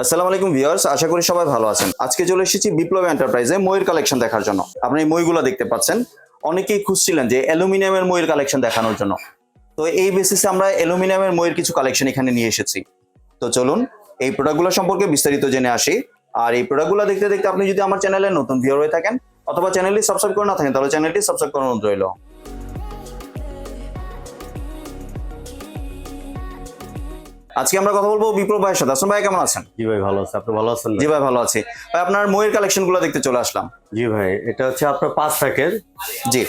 আসসালামু আলাইকুম ভিউয়ার্স, আশা করি সবাই ভালো আছেন। আজকে চলে এসেছি বিপ্লব এন্টারপ্রাইজে ময়ূর কালেকশন দেখার জন্য। আপনি এই ময়ূরগুলো দেখতে পাচ্ছেন। অনেকেই খুঁজছিলেন যে অ্যালুমিনিয়ামের ময়ূর কালেকশন দেখানোর জন্য। তো এই বেসিসে আমরা অ্যালুমিনিয়ামের ময়ূর কিছু কালেকশন এখানে নিয়ে এসেছি। তো চলুন এই প্রোডাক্টগুলো সম্পর্কে বিস্তারিত জেনে আসি। আর এই প্রোডাক্টগুলো দেখতে দেখতে আপনি যদি আমার চ্যানেলে নতুন ভিউয়ার হয়ে থাকেন, অথবা চ্যানেলটি সাবস্ক্রাইব করে না থাকেন, তাহলে চ্যানেলটি সাবস্ক্রাইব অনুরোধ রইল। আজকে আমরা কথা বলব বিপ্লব ভাইয়ের সাথে। আসুন ভাই কেমন আছেন? জি ভাই ভালো আছে। আপনি ভালো আছেন জি ভাই ভালো আছি। ভাই আপনার ময়ূর কালেকশনগুলো দেখতে চলে আসলাম। জি ভাই এটা হচ্ছে আপনার পাঁচ থাকের জি।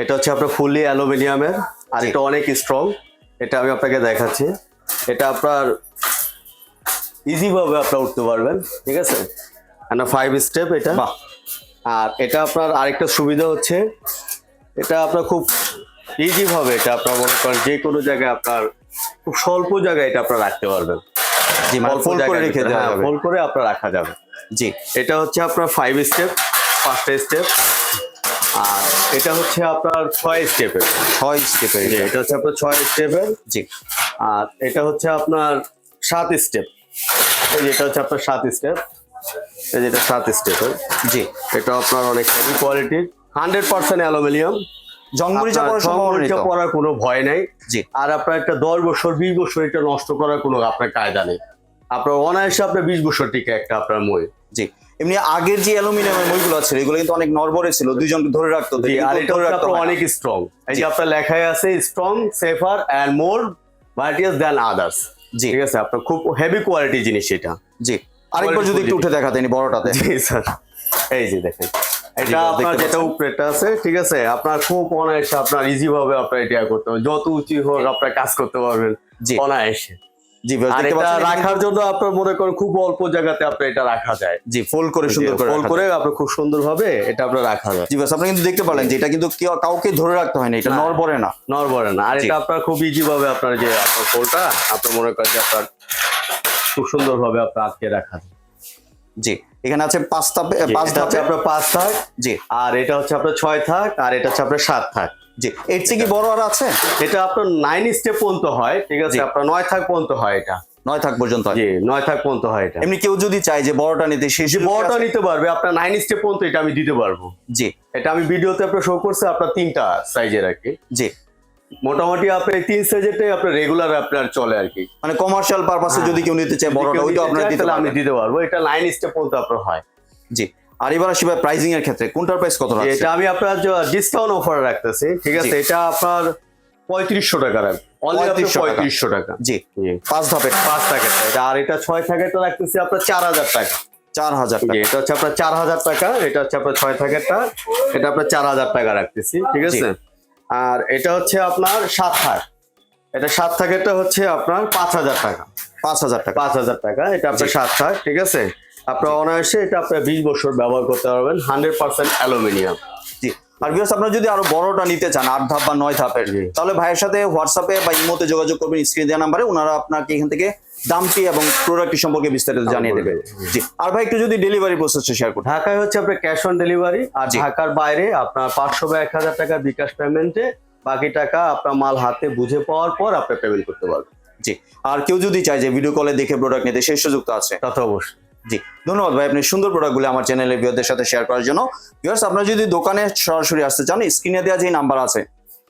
এটা হচ্ছে আপনার ফুললি অ্যালুমিনিয়ামের আর। এটা অনেক স্ট্রং এটা আমি আপনাকে দেখাচ্ছি। এটা আপনার ইজি ভাবে আপনার উঠতে পারবেন ঠিক আছে? একটা ফাইভ স্টেপ এটা। আর এটা আপনার আরেকটা সুবিধা হচ্ছে এটা আপনার খুব ইজি ভাবে এটা আপনার মনে করেন যে কোনো জায়গায় আপনার খুব স্বল্প জায়গায় এটা আপনার রাখতে পারবেন। জি মানে ফোল্ড করে রেখে দেওয়া হ্যাঁ, যাবে। fold করে আপনার রাখা যাবে। জি। এটা হচ্ছে আপনার ফাইভ স্টেপ পাঁচটা স্টেপ আর এটা হচ্ছে আপনার ছয় স্টেপের ছয় স্টেপের এটা। হচ্ছে আপনার ছয় স্টেপের জি। আর এটা হচ্ছে আপনার সাত স্টেপ এই যেটা হচ্ছে আপনার সাত স্টেপ এই যেটা সাত স্টেপের জি। এটা আপনার অনেক হেভি কোয়ালিটির হান্ড্রেড পার্সেন্ট অ্যালুমিনিয়াম নেই পড়ার কোনো ভয় নাই। জি। আর আপনার একটা দশ বছর বিশ বছর এটা নষ্ট করার কোনো আপনার কায়দা নেই। আপনার অনায়াসে আপনার বিশ বছর টিকে একটা আপনার মই। জি। এমনি আগের যে অ্যালুমিনিয়ামের মইগুলো ছিল এগুলো কিন্তু অনেক নরবরে ছিল দুইজনকে ধরে রাখতো আর এটা অনেক স্ট্রং এই যে আপনার লেখায় আছে strong safer and more vicious than others জি। ঠিক আছে? আপনার খুব হেভি কোয়ালিটি জিনিস এটা। জি। আরেকবার যদি একটু উঠে দেখাতেন বড়টাতে। জি স্যার। এই যে দেখেন। এটা আপনার যেটা উপরেটা আছে ঠিক আছে? আপনার খুব অনায়াসে আপনার ইজি ভাবে আপনার এটা করতে পারবেন। যত উঁচু হোক আপনার কাজ করতে পারবেন অনায়াসে। জি এটা রাখার জন্য আপনার মনে করেন খুব অল্প জায়গাতে আপনার এটা রাখা যায়। জি ফোল্ড করে সুন্দর করে ফোল্ড করে আপনার খুব সুন্দর ভাবে এটা আপনার রাখা যায়। জি বাস আপনি কিন্তু দেখতে পারলেন যে এটা কিন্তু কাউকে ধরে রাখতে হয় না এটা না। নরবরে না। নড়বড়ে না। আর এটা আপনার খুব ইজি ভাবে আপনার যে আপনার ফোলটা আপনার মনে করেন যে আপনার খুব সুন্দর ভাবে আপনার আটকে রাখা যায়। জি। এখানে আছে পাঁচটা পাঁচ ধাপে। আপনার পাঁচ থাক। জি। আর এটা হচ্ছে আপনার ছয় থাক আর এটা হচ্ছে আপনার সাত থাক। জি। এর চেয়ে কি বড় আর আছে? এটা আপনার নাইন স্টেপ পর্যন্ত হয় ঠিক আছে? আপনার নয় থাক পর্যন্ত হয় এটা। নয় থাক পর্যন্ত হয়। জি নয় থাক পর্যন্ত হয় এটা। এমনি কেউ যদি চায় যে বড়টা নিতে সেই যে বড়টা নিতে পারবে আপনার নাইন স্টেপ পর্যন্ত এটা আমি দিতে পারব। জি। এটা আমি ভিডিওতে আপনার শো করছে আপনার তিনটা সাইজের আর কি। জি। মোটামুটি আপনার তিন সাইজেরটাই আপনার রেগুলার আপনার চলে আর কি। মানে কমার্শিয়াল পারপাসে যদি কেউ নিতে চায় বড়টা হ্যাঁ। ওইটা আপনারা দিতে আমি দিতে পারব। এটা লাইন স্টেপ পর্যন্ত আপনার হয়। জি। আর এবার আসি ভাই প্রাইজিং এর ক্ষেত্রে। কোনটার প্রাইস কত রাখছে এটা আমি আপনার ডিসকাউন্ট অফার রাখতেছি ঠিক আছে? এটা আপনার পঁয়ত্রিশশো টাকা রাখব। অনলি 3500 টাকা। পঁয়ত্রিশশো টাকা। জি। পাঁচ ধাপে। পাঁচ টাকাটা এটা আর এটা ছয় টাকাটা রাখতেছি আপনার চার হাজার টাকা। চার হাজার টাকা। এটা হচ্ছে আপনার চার হাজার টাকা এটা হচ্ছে আপনার ছয় টাকাটা এটা আপনার চার হাজার টাকা রাখতেছি ঠিক আছে? আর এটা হচ্ছে আপনার সাত থাক এটা সাত থাকেরটা হচ্ছে আপনার পাঁচ হাজার টাকা। পাঁচ হাজার টাকা। পাঁচ হাজার টাকা। এটা আপনার সাত থাক ঠিক আছে? আপনার অনায়াসে এটা আপনার বিশ বছর ব্যবহার করতে পারবেন হান্ড্রেড পার্সেন্ট অ্যালুমিনিয়াম। জি। আর বিকজ আপনারা যদি আরও বড়টা নিতে চান আট ধাপ বা নয় ধাপের তাহলে ভাইয়ের সাথে হোয়াটসঅ্যাপে বা ইমোতে যোগাযোগ করবেন স্ক্রিন দেওয়া নাম্বারে ওনারা আপনাকে এখান থেকে দামটি এবং প্রোডাক্টটি সম্পর্কে বিস্তারিত জানিয়ে দেবে। জি। আর ভাই একটু যদি ডেলিভারি প্রসেসটা শেয়ার করুন ঢাকায় হচ্ছে আপনার ক্যাশ অন ডেলিভারি আর ঢাকার বাইরে আপনার পাঁচশো বা এক হাজার টাকা বিকাশ পেমেন্টে বাকি টাকা আপনার মাল হাতে বুঝে পাওয়ার পর আপনি পেমেন্ট করতে পারবেন। জি। আর কেউ যদি চায় যে ভিডিও কলে দেখে প্রোডাক্ট নিতে সেই সুযোগ তো আছে। তা তো অবশ্যই। জি। ধন্যবাদ ভাই আপনি সুন্দর প্রোডাক্টগুলো আমার চ্যানেলে ভিউয়ারদের সাথে শেয়ার করার জন্য। ভিউয়ার্স আপনারা যদি দোকানে সরাসরি আসতে চান স্ক্রিনে দেওয়া যে নাম্বার আছে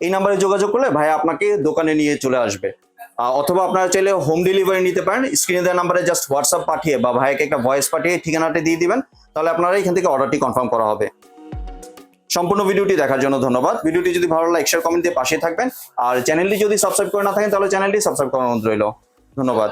এই নাম্বারে যোগাযোগ করলে ভাই আপনাকে দোকানে নিয়ে চলে আসবে। অথবা আপনারা চাইলে হোম ডেলিভারি নিতে পারেন। স্ক্রিনে দেওয়া নাম্বারে জাস্ট হোয়াটসঅ্যাপ পাঠিয়ে বা ভাইকে একটা ভয়েস পাঠিয়ে ঠিকানাটি দিয়ে দিবেন। তাহলে আপনারা এখান থেকে অর্ডারটি কনফার্ম করা হবে। সম্পূর্ণ ভিডিওটি দেখার জন্য ধন্যবাদ। ভিডিওটি যদি ভালো লাগে শেয়ার কমেন্ট দিয়ে পাশে থাকবেন। আর চ্যানেলটি যদি সাবস্ক্রাইব করে না থাকেন, তাহলে চ্যানেলটি সাবস্ক্রাইব করার অনুরোধ রইল। ধন্যবাদ।